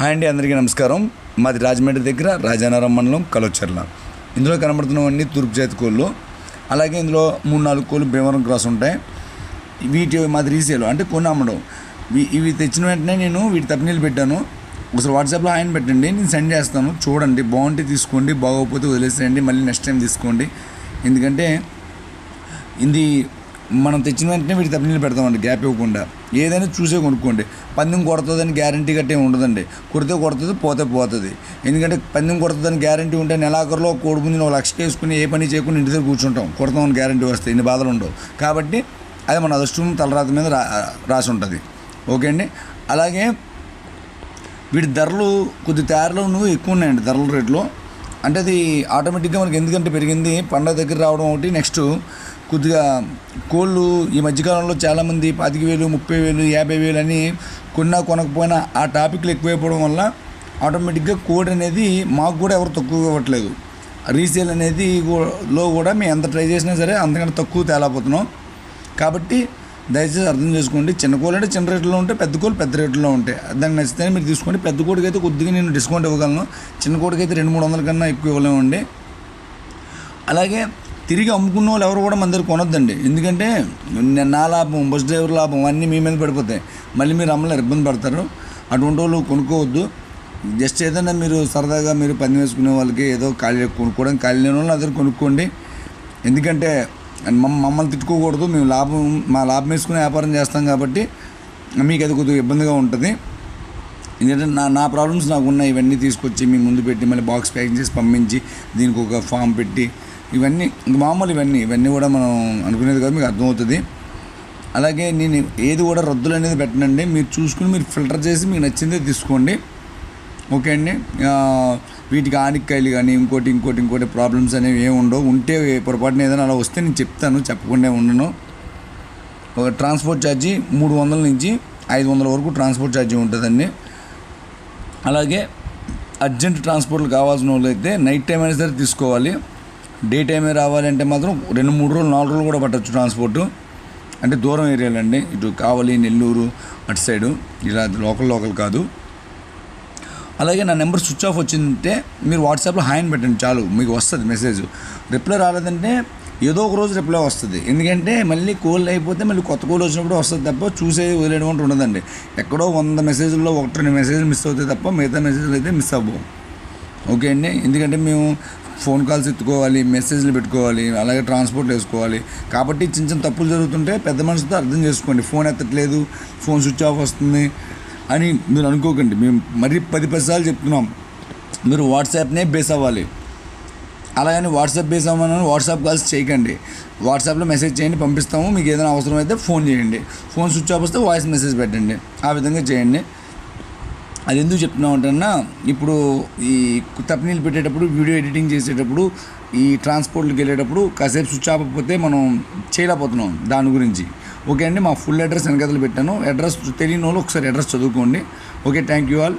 Hi అండి అందరికీ నమస్కారం. మాది రాజమండ్రి దగ్గర రాజానగరం మండలం కలోచర్ల ఇందులో కనబడుతున్నవన్నీ తూర్పు జాతి కోళ్ళు. అలాగే ఇందులో మూడు నాలుగు కోళ్ళు భీమవరం క్రాస్ ఉంటాయి. వీటి మాది రీసేలు అంటే కొన్ని అమ్మడం. ఇవి- ఇవి తెచ్చిన వెంటనే నేను వీటి తప్పనీళ్ళు పెట్టాను. ఒకసారి వాట్సాప్లో ఆయన పెట్టండి నేను సెండ్ చేస్తాను. చూడండి బాగుంటే తీసుకోండి బాగోకపోతే వదిలేసేయండి మళ్ళీ నెక్స్ట్ టైం తీసుకోండి. ఎందుకంటే ఇది మనం తెచ్చిన వెంటనే వీటి తప్పనీళ్ళు పెడతామండి గ్యాప్ ఇవ్వకుండా. ఏదైనా చూసే కొనుక్కోండి. పందెం కొడుతుందని గ్యారంటీ గట్టే ఉండదండి. కొడితే కొడుతుంది పోతే పోతుంది. ఎందుకంటే పందెం కొడుతుందని గ్యారంటీ ఉంటే నెలాఖరులో కోడి ముందు ఒక లక్ష వేసుకుని ఏ పని చేయకుండా ఇంటి దగ్గర కూర్చుంటాం. కొడతామని గ్యారంటీ వస్తే ఇన్ని బాధలు ఉండవు. కాబట్టి అది మన అదృష్టం తలరాత మీద రా రాసి ఉంటుంది. ఓకే అండి? అలాగే వీటి ధరలు కొద్ది తయారులోను ఎక్కువ ఉన్నాయండి ధరల రేట్లు. అంటే అది ఆటోమేటిక్గా మనకి ఎందుకంటే పెరిగింది. పండగ దగ్గర రావడం ఒకటి నెక్స్ట్ కొద్దిగా కోళ్ళు ఈ మధ్యకాలంలో చాలామంది పాతిక వేలు ముప్పై వేలు యాభై వేలు అని కొన్నా కొనకపోయినా ఆ టాపిక్లు ఎక్కువైపోవడం వల్ల ఆటోమేటిక్గా కోడ్ అనేది మాకు కూడా ఎవరు తక్కువ ఇవ్వట్లేదు. రీసేల్ అనేది లో కూడా మేము ఎంత ట్రై చేసినా సరే అంతకంటే తక్కువ తేలాపోతున్నాం. కాబట్టి దయచేసి అర్థం చేసుకోండి. చిన్న కోళ్ళు అంటే చిన్న రేట్లో ఉంటాయి పెద్ద కోళ్ళు పెద్ద రేట్లో ఉంటాయి. దాన్ని నచ్చితే మీరు తీసుకోండి. పెద్ద కోడికి అయితే కొద్దిగా నేను డిస్కౌంట్ ఇవ్వగలను. చిన్న కోడికి అయితే రెండు మూడు వందల కన్నా ఎక్కువ ఇవ్వలేమండి. అలాగే తిరిగి అమ్ముకున్న వాళ్ళు ఎవరు కూడా మన దగ్గర కొనొద్దండి. ఎందుకంటే నా లాభం బస్ డ్రైవర్ లాభం అన్నీ మీ మీద పడిపోతాయి. మళ్ళీ మీరు అమ్మలేరు ఇబ్బంది పడతారు. అటువంటి వాళ్ళు కొనుక్కోవద్దు. జస్ట్ ఏదైనా మీరు సరదాగా మీరు పని వేసుకునే వాళ్ళకి ఏదో ఖాళీ కొనుక్కోవడం ఖాళీ లేని వాళ్ళు అందరూ కొనుక్కోండి. ఎందుకంటే మమ్మ మమ్మల్ని తిట్టుకోకూడదు. మేము లాభం మా లాభం వేసుకునే వ్యాపారం చేస్తాం కాబట్టి మీకు అది కొద్దిగా ఇబ్బందిగా ఉంటుంది. ఎందుకంటే నా నా ప్రాబ్లమ్స్ నాకు ఉన్నాయి. ఇవన్నీ తీసుకొచ్చి మీ ముందు పెట్టి మళ్ళీ బాక్స్ ప్యాకింగ్ చేసి పంపించి దీనికి ఒక ఫామ్ పెట్టి ఇవన్నీ మామూలు ఇవన్నీ ఇవన్నీ కూడా మనం అనుకునేది కాదు మీకు అర్థమవుతుంది. అలాగే నేను ఏది కూడా రద్దులు అనేది పెట్టనండి. మీరు చూసుకుని మీరు ఫిల్టర్ చేసి మీకు నచ్చిందే తీసుకోండి. ఓకే అండి? వీటికి ఆనిక్కాయలు కానీ ఇంకోటి ఇంకోటి ఇంకోటి ప్రాబ్లమ్స్ అనేవి ఏమి ఉండవు. ఉంటే పొరపాటున ఏదైనా అలా వస్తే నేను చెప్తాను చెప్పకుండా ఉండను. ఒక ట్రాన్స్పోర్ట్ ఛార్జీ మూడు వందల నుంచి ఐదు వందల వరకు ట్రాన్స్పోర్ట్ ఛార్జీ ఉంటుందండి. అలాగే అర్జెంట్ ట్రాన్స్పోర్ట్లు కావాల్సిన వాళ్ళు అయితే నైట్ టైం అయినా సరే తీసుకోవాలి. డే టైమే రావాలంటే మాత్రం రెండు మూడు రోజులు నాలుగు రోజులు కూడా పట్టచ్చు ట్రాన్స్పోర్టు అంటే దూరం ఏరియాలు అండి. ఇటు కావలి నెల్లూరు అటు సైడు ఇలా లోకల్ లోకల్ కాదు. అలాగే నా నెంబర్ స్విచ్ ఆఫ్ వచ్చిందంటే మీరు వాట్సాప్లో హాయ్ అని పెట్టండి చాలు. మీకు వస్తుంది మెసేజ్ రిప్లై రాలేదంటే ఏదో ఒక రోజు రిప్లై వస్తుంది. ఎందుకంటే మళ్ళీ కోల్ అయిపోతే మళ్ళీ కొత్త కోల్ వచ్చినప్పుడు వస్తుంది తప్ప చూసే వదిలేయడం ఉండదండి. ఎక్కడో వంద మెసేజ్లో ఒకటి రెండు మెసేజ్ మిస్ అవుతాయి తప్ప మిగతా మెసేజ్లు అయితే మిస్ అవ్వవు. ఓకే అండి? ఎందుకంటే మేము ఫోన్ కాల్స్ ఎత్తుకోవాలి మెసేజ్లు పెట్టుకోవాలి అలాగే ట్రాన్స్పోర్ట్ వేసుకోవాలి. కాబట్టి చిన్న చిన్న తప్పులు జరుగుతుంటే పెద్ద మనిషితో అర్థం చేసుకోండి. ఫోన్ ఎత్తట్లేదు ఫోన్ స్విచ్ ఆఫ్ వస్తుంది అని మీరు అనుకోకండి. మేము మరీ పది పది సార్లు చెప్తున్నాం. మీరు వాట్సాప్నే బేస్ అవ్వాలి. అలాగని వాట్సాప్ బేస్ అవ్వమని వాట్సాప్ కాల్స్ చేయకండి. వాట్సాప్లో మెసేజ్ చేయండి పంపిస్తాము. మీకు ఏదైనా అవసరం అయితే ఫోన్ చేయండి. ఫోన్ స్విచ్ ఆఫ్ వస్తే వాయిస్ మెసేజ్ పెట్టండి. ఆ విధంగా చేయండి. అది ఎందుకు చెప్తున్నాం అంటన్నా ఇప్పుడు ఈ తప్పనీళ్ళు పెట్టేటప్పుడు వీడియో ఎడిటింగ్ చేసేటప్పుడు ఈ ట్రాన్స్పోర్ట్కి వెళ్ళేటప్పుడు కాసేపు స్విచ్ ఆఫ్ అయిపోతే మనం చేయలేకపోతున్నాం దాని గురించి. ఓకే అండి మా ఫుల్ అడ్రస్ వెనకదలు పెట్టాను. అడ్రస్ తెలియని వాళ్ళు ఒకసారి అడ్రస్ చదువుకోండి. Okay thank you all.